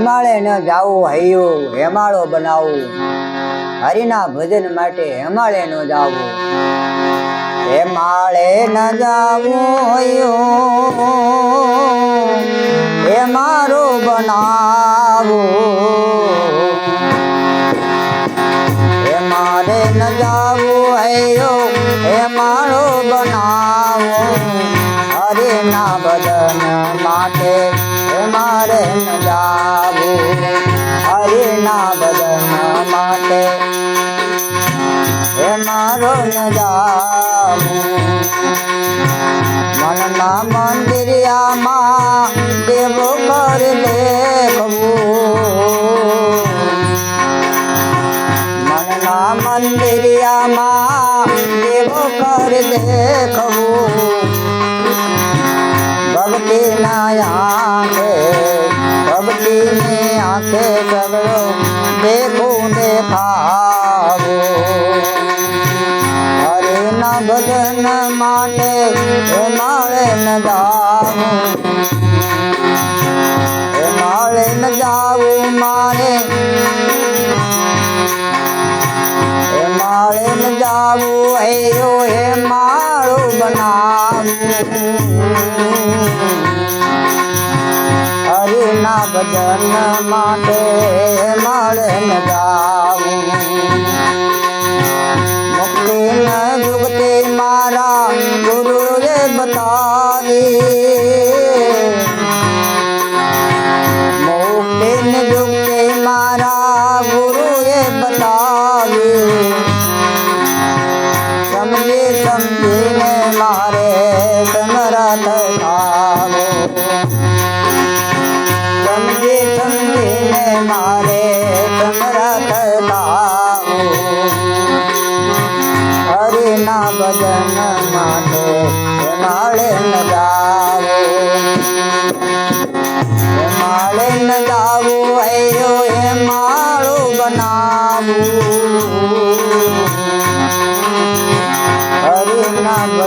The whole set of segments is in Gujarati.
હેમાળે ન જાવું હૈયું, હેમાળો બનાવું. હરિના ભજન માટે હેમાળે ન જાવું. હેમાળે ન જાવું હૈયું હેમારો બનાવું. હેમારે ન જાવું હૈયો, હેમાળો બનાવો. હરે ના માટે મારો જાવું મનના મંદિરિયામાં દેવ કર લેખવું મનના મંદિરિયામાં દેવ કર દેખવું ભક્તિ ના આંખે ભક્તિ ની આંખે સગડો દેખું હે માળે ન જાવું હે માળે ન જાવું, મારે. એ માળે ન જાવું હૈયો હે માળું બનાવું. હરિના ભજન માટે માળે ન મારે સમરથ થાવો સમજી સમજીને મારે સમરથ થાવો હરિના ભજન માટે માળે ન જાવો માળે ન જાવું હૈયો એ માળું બનાવું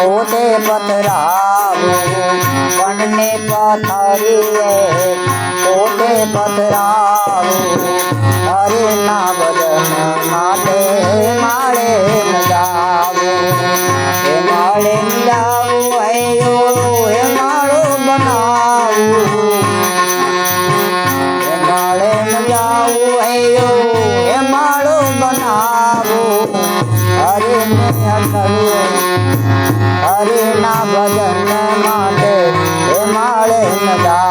પોતે પથરાવું કનને પાથારી પોતે પથરાવું હરિના ભજન માટે માળે ગાવું હે માળે ગાવું હૈયો હે માળો. બનાવું હે માળે ગાવું હૈયો હે માળો બનાવું હરિને કરવું હરિના ભજન માટે હે માળે. ગાવું